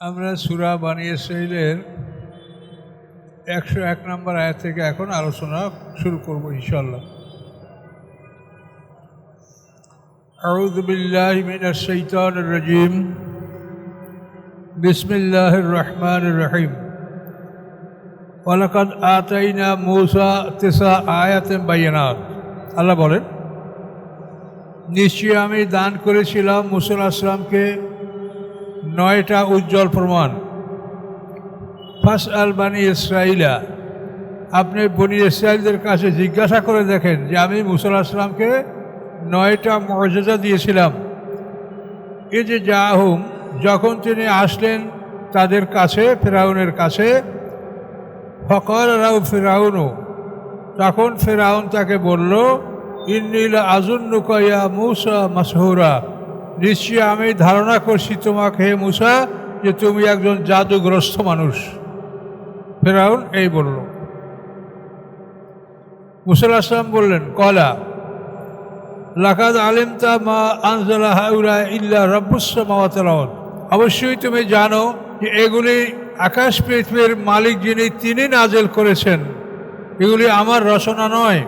আমরা সুরা বানিয়ে শৈলের একশো এক নম্বর আয়াত থেকে এখন আলোচনা শুরু করব ইনশাল্লাহ أعوذ بالله من الشيطان الرجيم بسم الله الرحمن الرحيم ولقد آتينا موسى تسع آيات بينات আল্লাহ বলেন নিশ্চয়ই আমি দান করেছিলাম মুসল আসলামকে নয়টা উজ্জ্বল প্রমাণ। ফাস আল বানি ইসরাইলা আপনি বনি ইসরায়েলদের কাছে জিজ্ঞাসা করে দেখেন যে আমি মুসল আসলামকে নয়টা মর্যাদা দিয়েছিলাম। এ যে জাহুম, যখন তিনি আসলেন তাদের কাছে, ফেরাউনের কাছে ফকর রাউ ফেরাউনও তখন ফেরাউন তাকে বলল ইন্নিল আজুন্নুকয়া মুসা মাসহুরা। নিশ্চয়ই আমি ধারণা করছি তোমাকে হে মুসা, যে তুমি একজন জাদুগ্রস্ত মানুষ। ফেরাউন এই বলল। মুসাল আসলাম বললেন, কলা, লাকাদ আলিমতা মা আনজালা হাউরা ইল্লা রব্বুস রব্বুসমাওয়াতালাওয়াত অবশ্যই তুমি জানো যে এগুলি আকাশ পৃথিবীর মালিক যিনি, তিনি নাজেল করেছেন। এগুলি আমার রচনা নয়।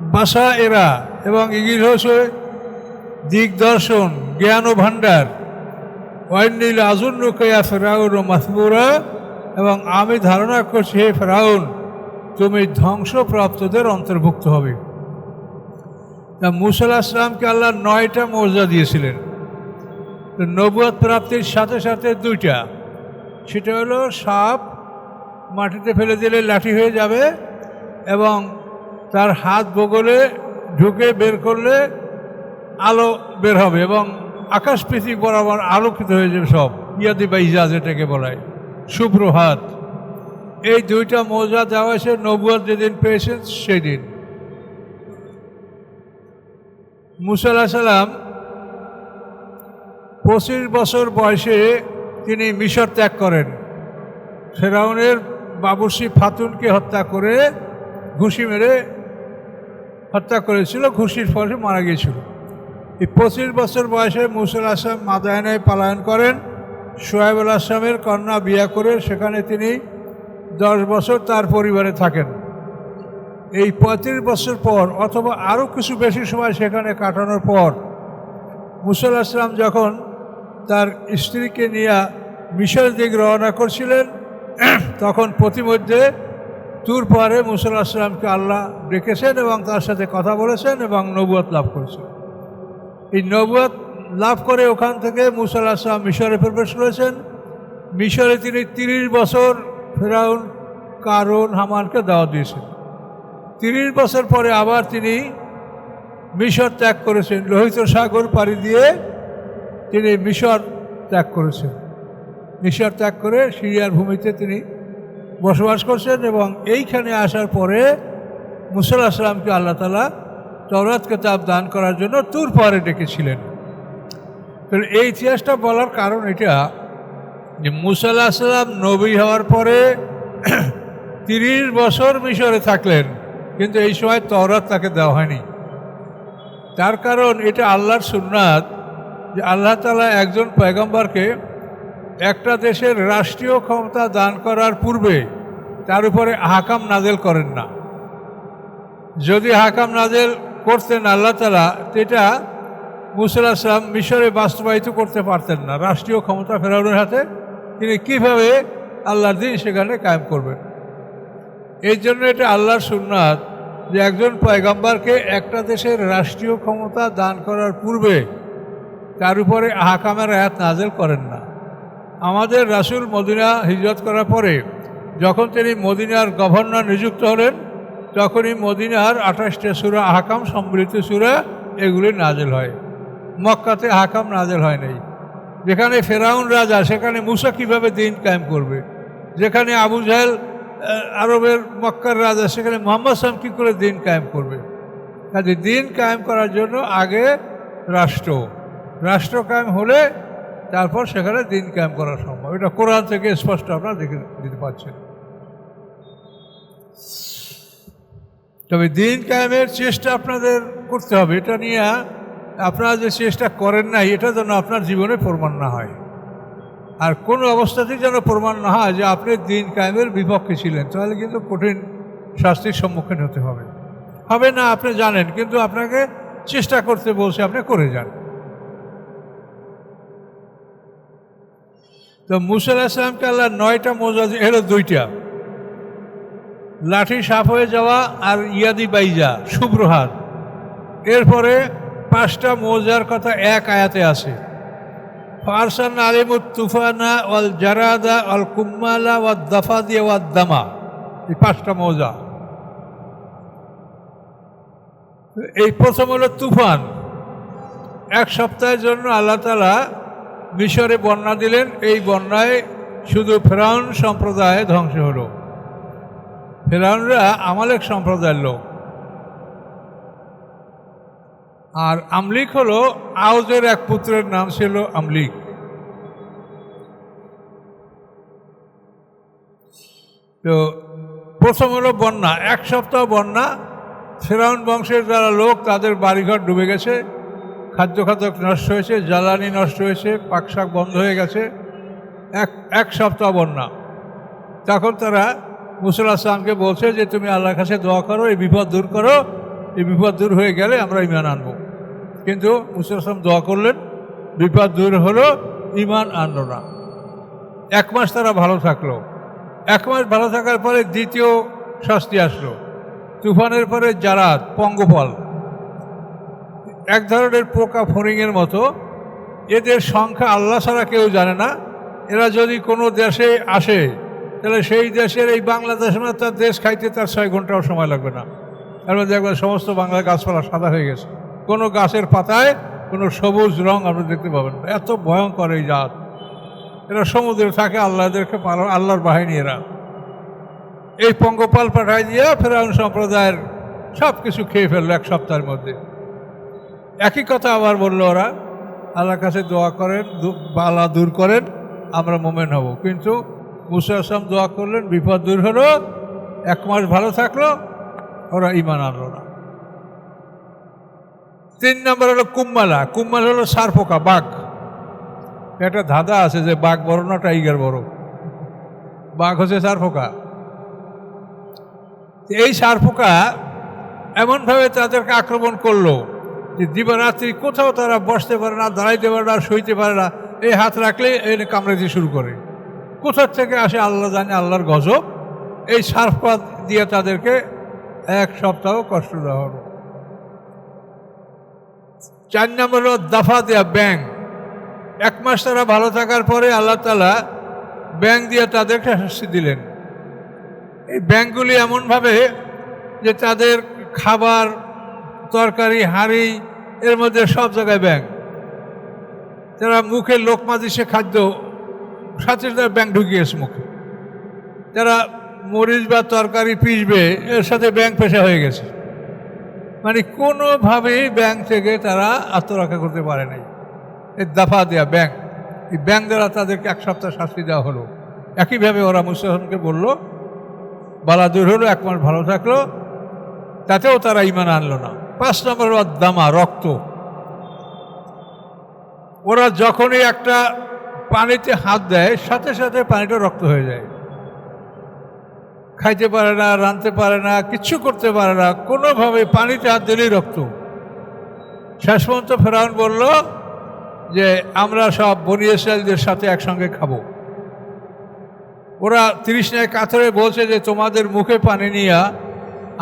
বাসা এরা এবং এগুলি হচ্ছে দিগদর্শন, জ্ঞান ও ভাণ্ডার। ওয়াইনিল আজুন্নুকয়া ফেরাউন ও মাসবুরা এবং আমি ধারণা করছি, হে ফেরাউন, তুমি ধ্বংসপ্রাপ্তদের অন্তর্ভুক্ত হবে। তা মুসাল আসলামকে আল্লাহ নয়টা মর্যাদা দিয়েছিলেন। তো নবুয়াদ প্রাপ্তির সাথে সাথে দুইটা। সেটা হলো সাপ, মাটিতে ফেলে দিলে লাঠি হয়ে যাবে এবং তার হাত বগলে ঢুকে বের করলে আলো বের হবে এবং আকাশ পৃথিবী বরাবর আলোকিত হয়ে যাবে সব। ইয়াদি বা ইজাজ এটাকে বলায় হাত এই দুইটা মৌজা দেওয়া হয়েছে নবুয়াদ যেদিন পেয়েছেন সেই দিন মুসাল্লাহ সাল্লাম পঁচিশ বছর বয়সে তিনি মিশর ত্যাগ করেন। ফেরাউনের বাবুসি ফাতুনকে হত্যা করে ঘুষি মেরে হত্যা করেছিল, ঘুষির ফলে মারা গিয়েছিল। পঁচিশ বছর বয়সে মুসুল আসলাম মাদায়নায় পালায়ন করেন। সোহেবুল আসলামের কন্যা বিয়া করে সেখানে তিনি দশ বছর তার পরিবারে থাকেন। এই পঁয়ত্রিশ বছর পর অথবা আরও কিছু বেশি সময় সেখানে কাটানোর পর মুসল আসলাম যখন তার স্ত্রীকে নিয়ে মিশরের দিক রওনা করছিলেন, তখন প্রতিমধ্যে তুর পারে মুসল আসলামকে আল্লাহ ডেকেছেন এবং তার সাথে কথা বলেছেন এবং নবুয়াত লাভ করেছেন। এই নবুয়াত লাভ করে ওখান থেকে মুসল আসলাম মিশরে প্রবেশ করেছেন। মিশরে তিনি তিরিশ বছর ফেরাউন কারণ হামানকে দাওয়া দিয়েছেন। তিরিশ বছর পরে আবার তিনি মিশর ত্যাগ করেছেন। লোহিত সাগর পাড়ি দিয়ে তিনি মিশর ত্যাগ করেছেন। মিশর ত্যাগ করে সিরিয়ার ভূমিতে তিনি বসবাস করছেন এবং এইখানে আসার পরে মুসল আসলামকে আল্লাহ তালা তরাত কেতাব দান করার জন্য তুর পারে ডেকেছিলেন। তো এই ইতিহাসটা বলার কারণ এটা যে মুসাল্লাহ আসলাম নবী হওয়ার পরে তিরিশ বছর মিশরে থাকলেন, কিন্তু এই সময় তওরাত তাকে দেওয়া হয়নি। তার কারণ এটা আল্লাহর সুন্নাত যে আল্লাহ তালা একজন পয়গম্বরকে একটা দেশের রাষ্ট্রীয় ক্ষমতা দান করার পূর্বে তার উপরে হাকাম নাজেল করেন না। যদি হাকাম নাজেল করতেন আল্লাহ তালা এটা মুসুল আসলাম মিশরে বাস্তবায়িত করতে পারতেন না। রাষ্ট্রীয় ক্ষমতা ফেরানোর হাতে তিনি কীভাবে আল্লাহর দিন সেখানে কায়েম করবেন? এই জন্য এটা আল্লাহর সুন্নাত যে একজন পয়গাম্বারকে একটা দেশের রাষ্ট্রীয় ক্ষমতা দান করার পূর্বে তার উপরে আহাকামের আয়াত নাজেল করেন না। আমাদের রাসুল মদিনা হিজরত করার পরে যখন তিনি মদিনার গভর্নর নিযুক্ত হলেন তখনই মদিনার আঠাশটা সুরা আহাকাম সম্মিলিত সুরা এগুলি নাজেল হয়। মক্কাতে আহাকাম নাজেল হয় নাই। যেখানে ফেরাউন রাজা, সেখানে মুসা কীভাবে দিন কায়েম করবে? যেখানে আবু জাহেল আরবের মক্কার রাজা, সেখানে মোহাম্মদ সালাম কী করে দিন কায়েম করবে? কাজে দিন কায়েম করার জন্য আগে রাষ্ট্র। রাষ্ট্র কায়েম হলে তারপর সেখানে দিন কায়েম করা সম্ভব। এটা কোরআন থেকে স্পষ্ট আপনারা দেখে দিতে পারছেন। তবে দিন কায়েমের চেষ্টা আপনাদের করতে হবে। এটা নিয়ে আপনারা যে চেষ্টা করেন নাই, এটা যেন আপনার জীবনে প্রমাণ না হয়। আর কোনো অবস্থাতেই যেন প্রমাণ না হয় যে আপনি দিন কায়েমের বিপক্ষে ছিলেন, তাহলে কিন্তু কঠিন শাস্তির সম্মুখীন হতে হবে। হবে না, আপনি জানেন, কিন্তু আপনাকে চেষ্টা করতে বলছে, আপনি করে যান। তো মুসা ইসলামকে আল্লাহ নয়টা মোজা এলো দুইটা। লাঠি সাফ হয়ে যাওয়া আর ইয়াদি বাইজা শুভ্র হাত এরপরে পাঁচটা মৌজার কথা এক আয়াতে আছে ফারসান আলিমুত তুফানা ওয়াল জারাদা ওয়াল কুম্মালা ওয়াল দাফাদিয়া ওয়াল দামা। এই পাঁচটা মৌজা। এই প্রথম হলো তুফান। এক সপ্তাহের জন্য আল্লাহ তালা মিশরে বন্যা দিলেন। এই বন্যায় শুধু ফ্রাউন সম্প্রদায় ধ্বংস হলো। ফেরাউনরা আমালেক সম্প্রদায়ের লোক। আর আমলিক হলো আউজের এক পুত্রের নাম ছিল আমলিক। তো প্রথম হলো বন্যা, এক সপ্তাহ বন্যা। ফেরাউন বংশের যারা লোক, তাদের বাড়িঘর ডুবে গেছে খাদ্য খাদ্য নষ্ট হয়েছে, জ্বালানি নষ্ট হয়েছে, পাকশাক বন্ধ হয়ে গেছে। এক এক সপ্তাহ বন্যা। তখন তারা মুসুল আসলামকে বলছে যে, তুমি আল্লাহর কাছে দোয়া করো, এই বিপদ দূর করো। এই বিপদ দূর হয়ে গেলে আমরা ইমান আনব। কিন্তু মুসুল আসলাম দোয়া করলেন, বিপদ দূর হলো ইমান আনলো না। এক মাস তারা ভালো থাকল। এক মাস ভালো থাকার পরে দ্বিতীয় শাস্তি আসলো। তুফানের পরে জারাত পঙ্গফল এক ধরনের পোকা ফড়িংয়ের মতো। এদের সংখ্যা আল্লাহ ছাড়া কেউ জানে না। এরা যদি কোনো দেশে আসে তাহলে সেই দেশের এই বাংলাদেশ মানে তার দেশ খাইতে তার ছয় ঘন্টাও সময় লাগবে না। তার মধ্যে একবার সমস্ত বাংলা গাছপালা সাদা হয়ে গেছে। কোনো গাছের পাতায় কোনো সবুজ রং আপনি দেখতে পাবেন না। এত ভয়ঙ্কর এই জাত। এরা সমুদ্রে থাকে, আল্লাহদেরকে পালন, আল্লাহর বাহিনী এরা। এই পঙ্গপাল পাঠাই দিয়ে ফেরাউন সম্প্রদায়ের সব কিছু খেয়ে ফেলল এক সপ্তাহের মধ্যে। একই কথা আবার বলল ওরা, আল্লাহর কাছে দোয়া করেন বালা দূর করেন, আমরা মোমেন হব। কিন্তু মুসা আসলাম, দোয়া করলেন, বিপদ দূর হলো। এক মাস ভালো থাকল, ওরা ইমান আনলো না। তিন নম্বর হলো কুম্মালা। কুম্মাল হলো সার পোকা, বাঘ। একটা ধাঁধা আছে যে বাঘ বড় না টাইগার বড়? বাঘ হচ্ছে সার পোকা। এই সার পোকা এমনভাবে তাদেরকে আক্রমণ করল যে দিবারাত্রি কোথাও তারা বসতে পারে না, দাঁড়াইতে পারে না সইতে পারে না। এই হাত রাখলে এনে কামড়াইতে শুরু করে। কোথার থেকে আসে আল্লাহ জানে, আল্লাহর গজব। এই সার্ফপাত দিয়ে তাদেরকে এক সপ্তাহ কষ্ট দেওয়া হলো চার নম্বর দাফা দেয়া ব্যাং এক মাস তারা ভালো থাকার পরে আল্লাহ তালা ব্যাং দিয়ে তাদেরকে শাস্তি দিলেন। এই ব্যাংকগুলি এমনভাবে যে তাদের খাবার, তরকারি, হাঁড়ি, এর মধ্যে সব জায়গায় ব্যাংক। তারা মুখে লোকমা দিছে খাদ্য সাথে সাথে ব্যাংক ঢুকিয়েছে মুখে। তারা মরিচ বা তরকারি পিসবে এর সাথে ব্যাংক পেশা হয়ে গেছে। মানে কোনোভাবেই ব্যাংক থেকে তারা আত্মরক্ষা করতে পারে নাই। এই দাফা দেয়া ব্যাংক, এই ব্যাংক দ্বারা তাদেরকে এক সপ্তাহ শাস্তি দেওয়া হলো। একইভাবে ওরা মুসলমানকে বলল বালা দূর হলো, এক মাস ভালো থাকল। তাতেও তারা ইমান আনলো না। পাঁচ নম্বর দামা, রক্ত। ওরা যখনই একটা পানিতে হাত দেয়, সাথে সাথে পানিটা রক্ত হয়ে যায়। খাইতে পারে না, রাঁধতে পারে না, কিচ্ছু করতে পারে না, কোনোভাবে পানিতে হাত দিলেই রক্ত। শেষ পর্যন্ত ফেরাউন বলল যে, আমরা সব বনি ইসরায়েলদের সাথে একসঙ্গে খাব। ওরা তিরিশ নয় কাতরে বলছে যে, তোমাদের মুখে পানি নিয়ে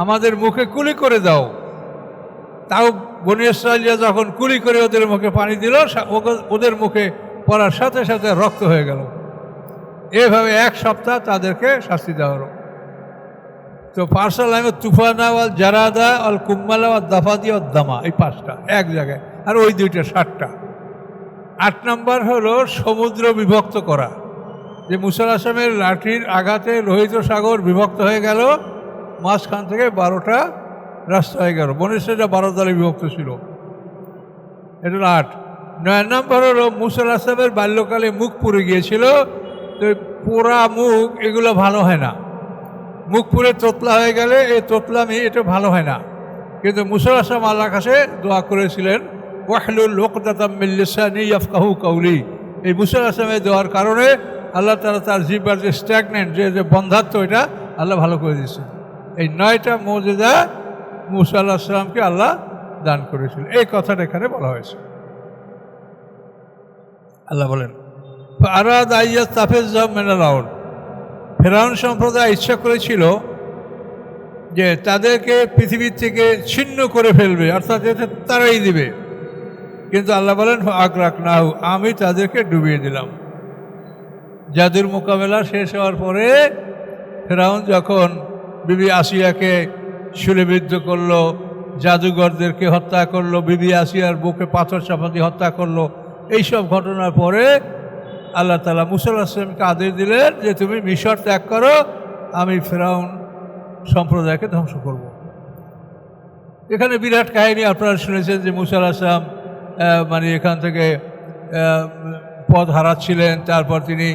আমাদের মুখে কুলি করে দাও। তাও বনি ইসরায়েলিয়া যখন কুলি করে ওদের মুখে পানি দিল ওদের মুখে পড়ার সাথে সাথে রক্ত হয়ে গেল। এভাবে এক সপ্তাহ তাদেরকে শাস্তি দেওয়া হলো। তো পার্সাল আমি তুফানা ওয়াল জারাদা অল কুম্মালা ওয়াল দাফাদি ওয়াল দামা, এই পাঁচটা, এক জায়গায়, আর ওই দুইটা ষাটটা আট নম্বর হলো সমুদ্র বিভক্ত করা। যে মুসাল আসামের লাঠির আঘাতে লোহিত সাগর বিভক্ত হয়ে গেল, মাঝখান থেকে বারোটা রাস্তা হয়ে গেল। বনিষ্ঠটা বারো দলে বিভক্ত ছিল। এটা আট। নয় নম্বর হলো মুসাল আসলামের বাল্যকালে মুখ পুড়ে গিয়েছিল, তো পোড়া মুখ এগুলো ভালো হয় না। মুখ পুড়ে তোতলা হয়ে গেলে এই তোতলামি এটা ভালো হয় না। কিন্তু মুসাল আসলাম আল্লাহ কাছে দোয়া করেছিলেন, ওয়াহলুল লোকদাতাম মিল্লিসানি ইয়াফকাহু কাউলি। এই মুসা আসলামের দেওয়ার কারণে আল্লাহ তালা তার জিব্বার যে স্ট্যাগনেন্ট যে যে বন্ধাত্ম, এটা আল্লাহ ভালো করে দিয়েছে এই নয়টা মর্যাদা মুসা আল্লাহ সাল্লামকে আল্লাহ দান করেছিল এই কথাটা এখানে বলা হয়েছে। আল্লাহ বলেন তাফেজ ফেরাউন সম্প্রদায় ইচ্ছা করেছিল যে তাদেরকে পৃথিবীর থেকে ছিন্ন করে ফেলবে, অর্থাৎ এতে তারাই দিবে। কিন্তু আল্লাহ বলেন আগ্রাক নাও আমি তাদেরকে ডুবিয়ে দিলাম। জাদুর মোকাবেলা শেষ হওয়ার পরে ফেরাউন যখন বিবি আসিয়াকে শুলেবিদ্ধ করল, জাদুঘরদেরকে হত্যা করল, বিবি আসিয়ার বুকে পাথর চাপাতি হত্যা করল এইসব ঘটনার পরে আল্লাহ তালা মুসল্লা আসলামকে আদেশ দিলেন যে তুমি মিশর ত্যাগ করো, আমি ফেরাউন সম্প্রদায়কে ধ্বংস করব। এখানে বিরাট কাহিনী আপনারা শুনেছেন যে মুসা আসলাম মানে এখান থেকে পদ হারাচ্ছিলেন, তারপর তিনি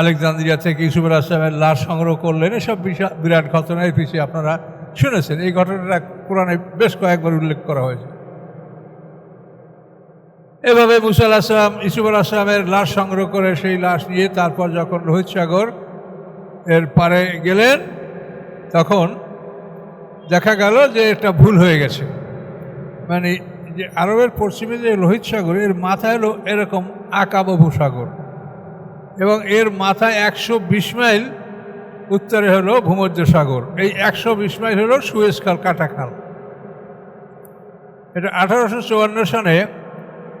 আলেকজান্দ্রিয়া থেকে ইসুফুর আসলামের লাশ সংগ্রহ করলেন। এসব বিরাট ঘটনার পিছিয়ে আপনারা শুনেছেন। এই ঘটনাটা কোরআনে বেশ কয়েকবার উল্লেখ করা হয়েছে। এভাবে মুসা আসলাম, ইসুফুল আসলামের লাশ সংগ্রহ করে সেই লাশ নিয়ে তারপর যখন রোহিত সাগর এর পারে গেলেন, তখন দেখা গেল যে এটা ভুল হয়ে গেছে। মানে যে আরবের পশ্চিমে যে লোহিত সাগর, এর মাথায় হলো এরকম আকাবভূ সাগর এবং এর মাথায় একশো বিশ মাইল উত্তরে হলো ভূমধ্য সাগর। এই একশো বিশ মাইল হলো সুয়েজ খাল কাটা খাল এটা আঠারোশো চুয়ান্ন সনে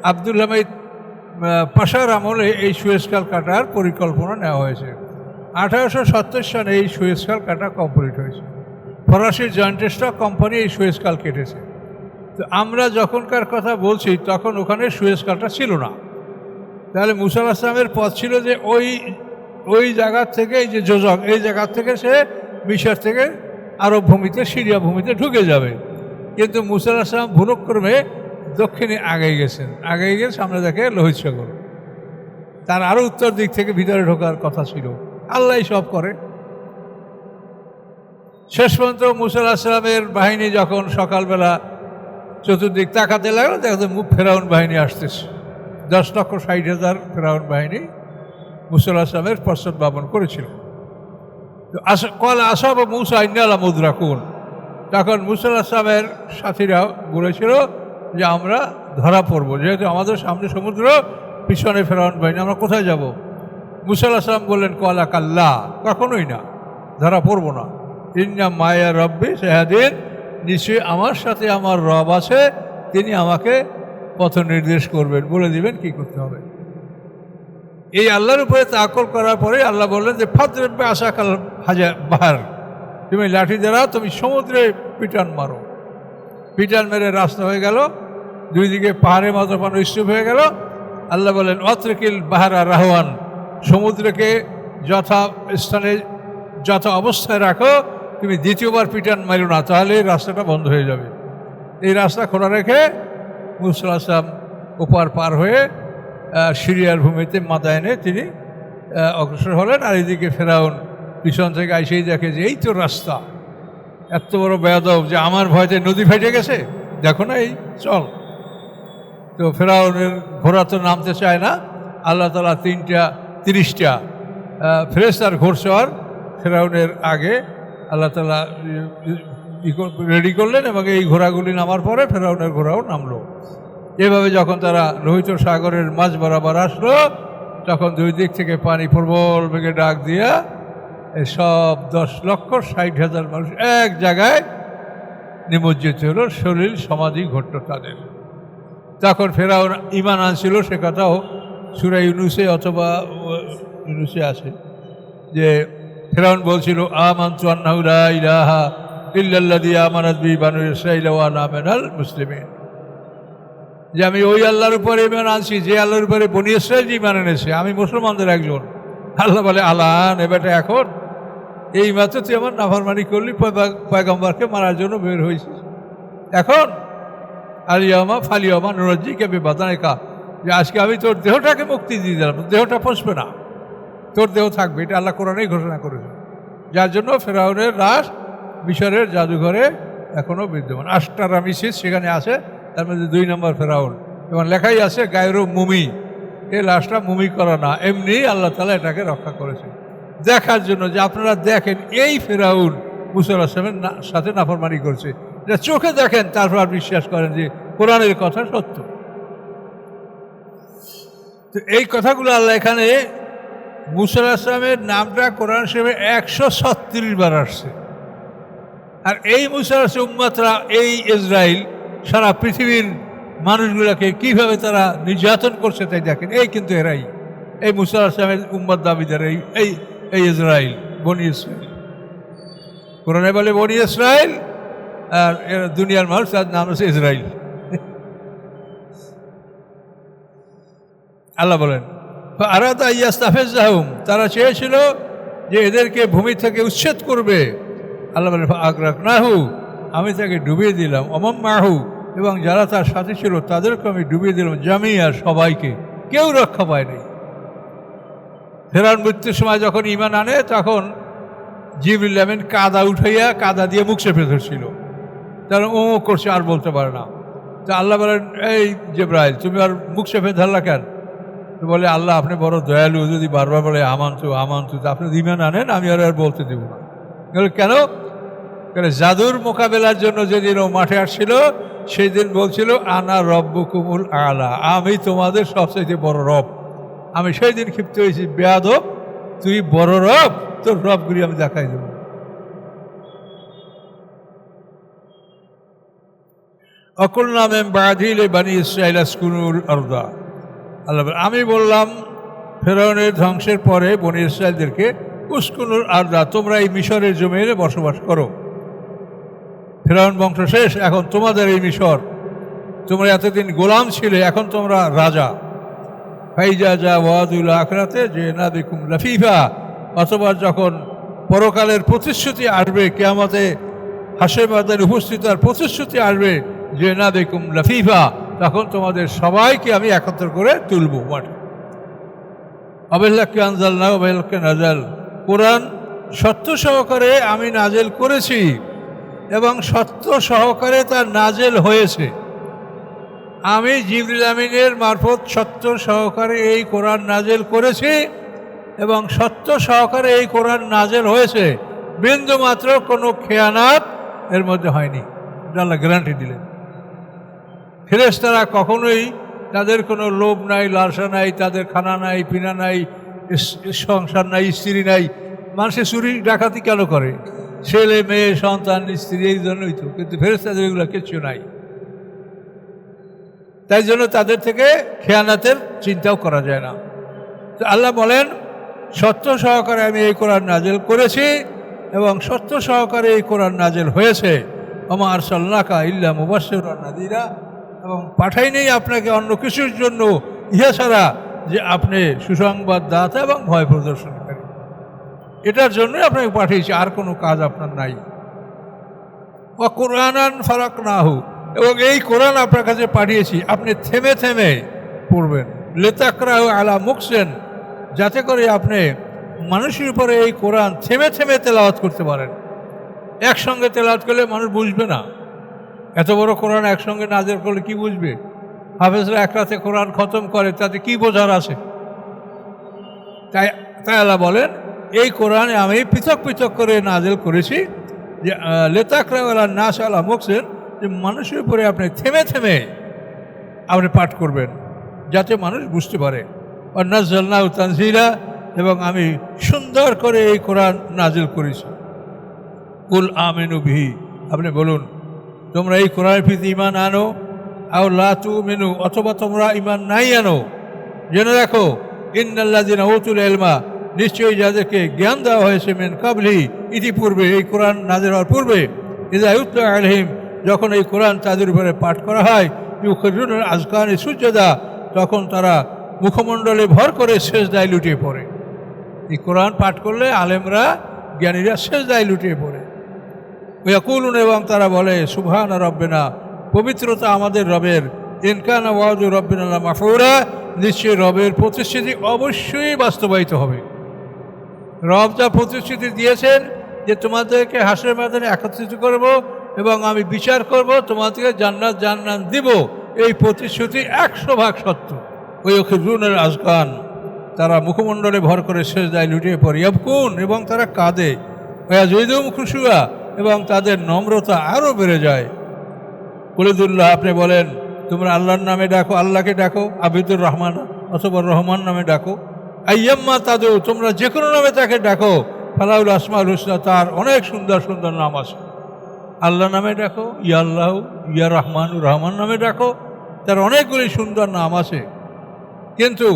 আব্দুল হামিদ আহ, পাশার আমলে এই সুয়েজ খাল কাটার পরিকল্পনা নেওয়া হয়েছে। আঠারোশো সত্তর সনে এই সুয়েজ খাল কাটা কমপ্লিট হয়েছে। ফরাসি জয়েন্ট স্টক কোম্পানি এই সুয়েজ খাল কেটেছে। তো আমরা যখনকার কথা বলছি তখন ওখানে সুয়েজ খালটা ছিল না। তাহলে মুসাল আসলামের পথ ছিল যে ওই ওই জায়গার থেকে এই যে যোজক এই জায়গার থেকে সে মিশর থেকে আরব ভূমিতে সিরিয়া ভূমিতে ঢুকে যাবে। কিন্তু মুসাল আসলাম ভুলক্রমে দক্ষিণে আগে গেছেন। আগে গিয়ে সামনে দেখে লোহিত সাগর। তার আরও উত্তর দিক থেকে ভিতরে ঢোকার কথা ছিল। আল্লাহ সব করে। শেষ পর্যন্ত মুসাল আসলামের বাহিনী যখন সকালবেলা চতুর্দিক তাকাতে লাগল দেখো মুখ ফেরাউন বাহিনী আসতেছে। দশ লক্ষ ষাট হাজার ফেরাউন বাহিনী মুসাল আসলামের পশ্চাৎ বাবন করেছিল। তো কল আসাব মুসা মুদ্রা কোন তখন মুসাল আসলামের সাথীরা বলেছিল যে আমরা ধরা পড়ব। যেহেতু আমাদের সামনে সমুদ্র, পিছনে ফেরাউন বাহিনী, আমরা কোথায় যাব? মুসাল আসলাম বললেন, কলা কাল্লা। কখনোই না। ধরা পড়ব না। ইন্না মায়া রব্বি সেহাদিন। নিশ্চয়ই আমার সাথে আমার রব আছে, তিনি আমাকে পথ নির্দেশ করবেন। বলে দিবেন, কি করতে হবে? এই আল্লাহর উপরে তাকল করার পরে আল্লাহ বললেন যে ফাদ্রব্যে আশা কাল হাজার বাহার। তুমি লাঠি দ্বারা তুমি সমুদ্রে পিটান মারো। পিটান মেরে রাস্তা হয়ে গেল। দুই দিকে পাহাড়ের মতো পানো স্তূপ হয়ে গেল। আল্লাহ বলেন, অত্রকিল বাহারা রাহওয়ান সমুদ্রকে যথা স্থানে, যথা অবস্থায় রাখো, তুমি দ্বিতীয়বার পিটান মারো না, তাহলে এই রাস্তাটা বন্ধ হয়ে যাবে। এই রাস্তা খোলা রেখে মুসলা আসলাম ওপার পার হয়ে সিরিয়ার ভূমিতে মাদায়নে তিনি অগ্রসর হলেন। আর এদিকে ফেরাউন পিছন থেকে আইসেই দেখে যে, এই তো রাস্তা, এত বড় বেয়াদব যে আমার ভয়তে নদী ফেটে গেছে, দেখো না এই, চল। তো ফেরাউনের ঘোড়া তো নামতে চায় না। আল্লাহ তালা তিনটা, তিরিশটা ফ্রেস্তার ঘোরসওয়ার ফেরাউনের আগে আল্লাহ তালা রেডি করলেন এবং এই ঘোড়াগুলি নামার পরে ফেরাউনের ঘোড়াও নামলো। এভাবে যখন তারা লোহিত সাগরের মাঝ বরাবর আসলো, তখন দুই দিক থেকে পানি প্রবল বেগে ডাক দিয়া এই সব দশ লক্ষ ষাট হাজার মানুষ এক জায়গায় নিমজ্জিত হলো। শরীর সমাধি ঘটল তাদের। তখন ফেরাউন ইমান আনছিল, সে কথাও সুরা ইউনুসে অথবা ইউনুসে আছে। যে ফেরাউন বলছিল, আমান্তু আন্নাহু লা ইলাহা যে আমি ওই আল্লাহর উপরে ইমান আনছি, যে আল্লাহর উপরে বনি ইসরাইল ইমান এনেছে, আমি মুসলমানদের একজন। আল্লাহ বলে, আলান এবারটা এখন, এই মাত্র তুই আমার নাফারমানি করলি, পয়গা- পয়গম্বরকে মারার জন্য বের হয়েছিস এখন আলিয়ামা ফালিয়ামা নুরজি কে বেবাদানেকা যে আজকে আমি তোর দেহটাকে মুক্তি দিয়ে দিলাম দেহটা পচবে না। তোর দেহ থাকবে, এটা আল্লাহ কোরআনেই ঘোষণা করেছে যার জন্য ফেরাউনের লাশ মিশরের জাদুঘরে এখনও বিদ্যমান। আষ্টারামিসিস সেখানে আছে, তার মধ্যে দুই নম্বর ফেরাউন। এবং লেখাই আছে, গায়রু মুমি। এই লাশটা মুমি করা না এমনি আল্লাহ তালা এটাকে রক্ষা করেছে দেখার জন্য যে আপনারা দেখেন, এই ফেরাউন মুসাল আসলামের সাথে নাফরমানি করছে। এটা চোখে দেখেন, তারপর আর বিশ্বাস করেন যে কোরআনের কথা সত্য। তো এই কথাগুলো আল্লাহ এখানে মুসাল আসলামের নামটা কোরআন হিসেবে একশো ছত্রিশ বার আসছে। আর এই আসলাম উম্মাতরা এই ইসরায়েল সারা পৃথিবীর মানুষগুলোকে কীভাবে তারা নির্যাতন করছে তাই দেখেন। এই কিন্তু এরাই, এই মুসাল আসলামের উম্মত দাবিদার এই এই ইসরায়েল বনি ইসরায়েল কোরআনে বলে বনি ইসরায়েল আর দুনিয়ার মানুষ, তার নাম হচ্ছে ইসরায়েল আল্লাহ বলেন আরাদা ইয়াস্তাফেজ জাহুম তারা চেয়েছিল যে এদেরকে ভূমি থেকে উচ্ছেদ করবে। আল্লাহ বলেন আগ্রাক নাহু আমি তাকে ডুবিয়ে দিলাম। অমম মাহু এবং যারা তার সাথে ছিল তাদেরকে আমি ডুবিয়ে দিলাম, জামিয়া সবাইকে। কেউ রক্ষা পায়নি। ফেরান মৃত্যুর সময় যখন ইমান আনে, তখন আমিন কাদা উঠাইয়া কাদা দিয়ে মুখ চেপে ধরছিল। তারা ও করছে, আর বলতে পারে না। তা আল্লাহ বলেন, এই জেব্রাইল, তুমি আর মুখ চেপে ধরলা কেন? তো বলে, আল্লাহ, আপনি বড় দয়ালু, যদি বারবার বলে, আমান্তু আমান্তু আপনি ইমান আনেন, আমি আর আর বলতে দেব না। কেন? কেন জাদুর মোকাবেলার জন্য যেদিন ও মাঠে আসছিল সেই দিন বলছিল, আনা রব্ব কুমুল আলা, আমি তোমাদের সবচেয়ে বড় রব। আমি সেই দিন ক্ষিপ্ত হয়েছি, বেয়াদব, তুই বড় রব, তোর রবগুলি আমি দেখাই দেবো। আরদা। আল্লাহ আমি বললাম, ফেরাউনের ধ্বংসের পরে বনি ইসরায়েলদেরকে উস্কুনুল আরদা, তোমরা এই মিশরের জমিনে বসবাস করো। ফেরাউন বংশ শেষ, এখন তোমাদের এই মিশর। তোমরা এতদিন গোলাম ছিলে, এখন তোমরা রাজা। ফাইজা যা ওয়াদুল আখরাতে যে না দেখুম লাফিফা, অথবা যখন পরকালের প্রতিশ্রুতি আসবে, কেয়ামতে উপস্থিত আর প্রতিশ্রুতি আসবে যে না দেখুম লাফিফা, তখন তোমাদের সবাইকে আমি একত্র করে তুলব মাঠে। অবেল্লাকে আনজাল না অবেল্লাকে নাজাল। কোরআন সত্য সহকারে আমি নাজেল করেছি এবং সত্য সহকারে তার নাজেল হয়েছে। আমি জিবরিল আমিনের মারফত সত্য সহকারে এই কোরআন নাজেল করেছি এবং সত্য সহকারে এই কোরআন নাজেল হয়েছে। বিন্দু মাত্র কোনো খেয়ানাত এর মধ্যে হয়নি। আল্লাহ গ্যারান্টি দিলেন। ফেরেশতারা কখনোই তাদের কোনো লোভ নাই, লালসা নাই, তাদের খানা নাই, পিনা নাই সংসার নাই, স্ত্রী নাই। মানুষের চুরি, ডাকাতি কেন করে? ছেলে, মেয়ে, সন্তান, স্ত্রী, এই জন্যই তো। কিন্তু ফেরেশতাদের এগুলো কিচ্ছু নাই। তাই জন্য তাদের থেকে খেয়ানাতের চিন্তাও করা যায় না। তো আল্লাহ বলেন সত্য সহকারে আমি এই কোরআন নাজেল করেছি এবং সত্য সহকারে এই কোরআন নাজেল হয়েছে। আমা আরসাল্লাকা ইল্লা মুবাসির নাদিরা এবং পাঠাই নেই আপনাকে অন্য কিছুর জন্য। ইহা ছাড়া যে আপনি সুসংবাদ দাতা এবং ভয় প্রদর্শন প্রদর্শনকারী। এটার জন্যই আপনাকে পাঠিয়েছি, আর কোনো কাজ আপনার নাই। বা কোরআনান ফারাক নাহু এবং এই কোরআন আপনার কাছে পাঠিয়েছি, আপনি থেমে থেমে পড়বেন। লেতাকরাহ আলা মুখছেন যাতে করে আপনি মানুষের উপরে এই কোরআন থেমে থেমে তেলাওয়াত করতে পারেন। একসঙ্গে তেলাওয়াত করলে মানুষ বুঝবে না। এত বড় কোরআন একসঙ্গে নাজের করলে কি বুঝবে? হাফেজরা এক রাতে কোরআন খতম করে, তাতে কি বোঝার আছে? তাই তাই আল্লাহ বলেন, এই কোরআনে আমি পৃথক পৃথক করে নাজেল করেছি যে লেতাকরাওয়ালা নাস আলা মুখসেন যে মানুষের উপরে আপনি থেমে থেমে আপনি পাঠ করবেন, যাতে মানুষ বুঝতে পারে। আর নাজল্লা তানজিলা, এবং আমি সুন্দর করে এই কোরআন নাজিল করেছি। কুল আমিনু বিহি, আপনি বলুন তোমরা এই কোরআনের প্রতি ইমান আনো, আও লাতু মেনু অথবা তোমরা ইমান নাই আনো। জেনে রাখো ইন্নাল্লা দিন ওতুল এলমা নিশ্চয়ই যাদেরকে জ্ঞান দেওয়া হয়েছে মেন কাবলি ইতিপূর্বে এই কোরআন নাজের হওয়ার পূর্বে ইদায়ুত্ত আলহিম যখন এই কোরআন তাদের উপরে পাঠ করা হয় ইউখরুন আজকানে সূর্যদা তখন তারা মুখমণ্ডলে ভর করে শেষ দায় লুটিয়ে পড়ে। এই কোরআন পাঠ করলে আলেমরা, জ্ঞানীরা শেষ দায় লুটিয়ে পড়ে। ইয়াকুলুন, এবং তারা বলে, সুবহান রব্বেনা, পবিত্রতা আমাদের রবের। ইনকান ওয়াজু রব্বিন আল্লাহ মাফুরা নিশ্চয়ই রবের প্রতিশ্রুতি অবশ্যই বাস্তবায়িত হবে। রব যা প্রতিশ্রুতি দিয়েছেন যে তোমাদেরকে হাসের ময়দানে একত্রিত করব এবং আমি বিচার করব, তোমাদেরকে জান্নাত জান্নাত দিব, এই প্রতিশ্রুতি একশো ভাগ সত্য। ওই খিজুনের আজকান তারা মুখমণ্ডলে ভর করে শেষ দায় লুটিয়ে পড়ে। ইয়াবকুন, এবং তারা কাঁদে। ওয়া জৈদম খুশুয়া এবং তাদের নম্রতা আরও বেড়ে যায়। কলিদুল্লাহ, আপনি বলেন, তোমরা আল্লাহর নামে ডাকো, আল্লাহকে ডাকো, আবিদুর রহমান, অথবা রহমান নামে ডাকো। আইয়াম্মা তাদু, তোমরা যে কোনো নামে তাকে ডাকো। ফালাউল আসমাউল হুসনা, তার অনেক সুন্দর সুন্দর নাম আছে। আল্লাহ নামে ডাকো, ইয়া আল্লাহ, ইয়া রহমানুর রহমান নামে ডাকো। তার অনেকগুলি সুন্দর নাম আছে। কিন্তু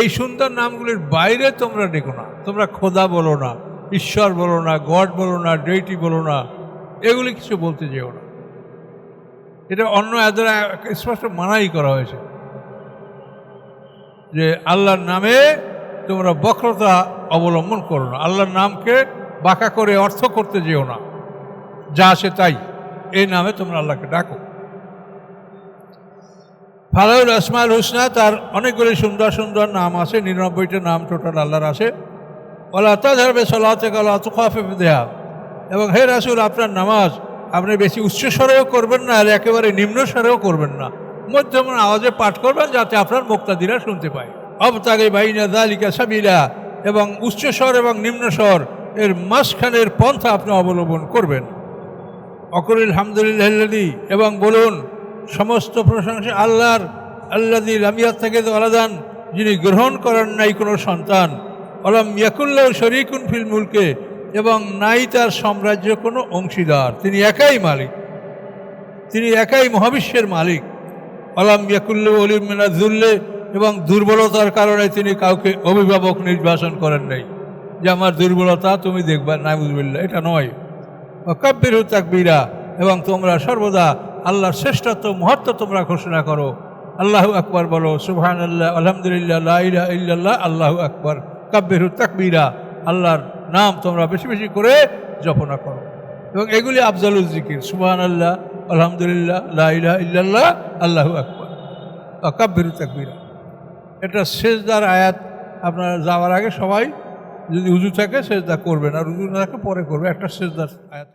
এই সুন্দর নামগুলির বাইরে তোমরা ডেকো না, তোমরা খোদা বলো না। ঈশ্বর বলো না, গড বলো না ডেইটি বলো না, এগুলি কিছু বলতে যেও না। এটা অন্য এদের স্পষ্ট মানাই করা হয়েছে। যে আল্লাহর নামে তোমরা বক্রতা অবলম্বন করো না। আল্লাহর নামকে বাঁকা করে অর্থ করতে যেও না। যা আছে তাই। এই নামে তোমরা আল্লাহকে ডাকো। ফালাউল আসমাল হুসনা, তার অনেকগুলি সুন্দর সুন্দর নাম আছে, নিরানব্বইটা নাম টোটাল আল্লাহর আছে। ওলা তা ধরবে সলাতে দেয়া এবং হে রাসুল, আপনার নামাজ আপনি বেশি উচ্চ স্বরেও করবেন না আর একেবারে নিম্ন স্বরেও করবেন না। মধ্যম আওয়াজে পাঠ করবেন যাতে আপনার মুক্তাদিরা শুনতে পায়। অব তাগে বাইনা দালিকা সাবিলা। এবং উচ্চ স্বর এবং নিম্ন স্বর এর মাঝখানের পন্থা আপনি অবলম্বন করবেন। অকরিল হামদুলিল্লাহ এবং বলুন, সমস্ত প্রশংসা আল্লাহর আল্লাদি লামিয়াত থেকে আলাদান যিনি গ্রহণ করেন নাই কোনো সন্তান। অলাম ইয়াকুল্লাহ শরিকুন ফিল মুলকে, এবং নাই তার সাম্রাজ্য কোনো অংশীদার। তিনি একাই মালিক। তিনি একাই মহাবিশ্বের মালিক। অলাম ইয়াকুল্লু অলিম মিনাজুল্লে এবং দুর্বলতার কারণে তিনি কাউকে অভিভাবক নির্বাচন করেন নাই। যে আমার দুর্বলতা তুমি দেখবা নাইবুজবিল্লা এটা নয়। কাব্যের তাকবীরা, এবং তোমরা সর্বদা আল্লাহর শ্রেষ্ঠত্ব, মহত্ব তোমরা ঘোষণা করো। আল্লাহ আকবর বলো সুবহান আল্লাহ আলহামদুলিল্লাহ ইল্লাল্লাহ, আল্লাহ আকবর। কাব্যের তাকবিরা, আল্লাহর নাম তোমরা বেশি বেশি করে জপনা করো। এবং এগুলি আফজালুল জিকির সুবাহান আল্লাহ আলহামদুলিল্লাহ লাইলা ইল্লাল্লাহ, আল্লাহ আকবর। কাব্যের তাকবিরা। এটা শেষদার আয়াত, আপনার যাওয়ার আগে সবাই যদি উজু থাকে, সেজদা করবেন, আর উজু না থাকে পরে করবে, একটা শেষদার আয়াত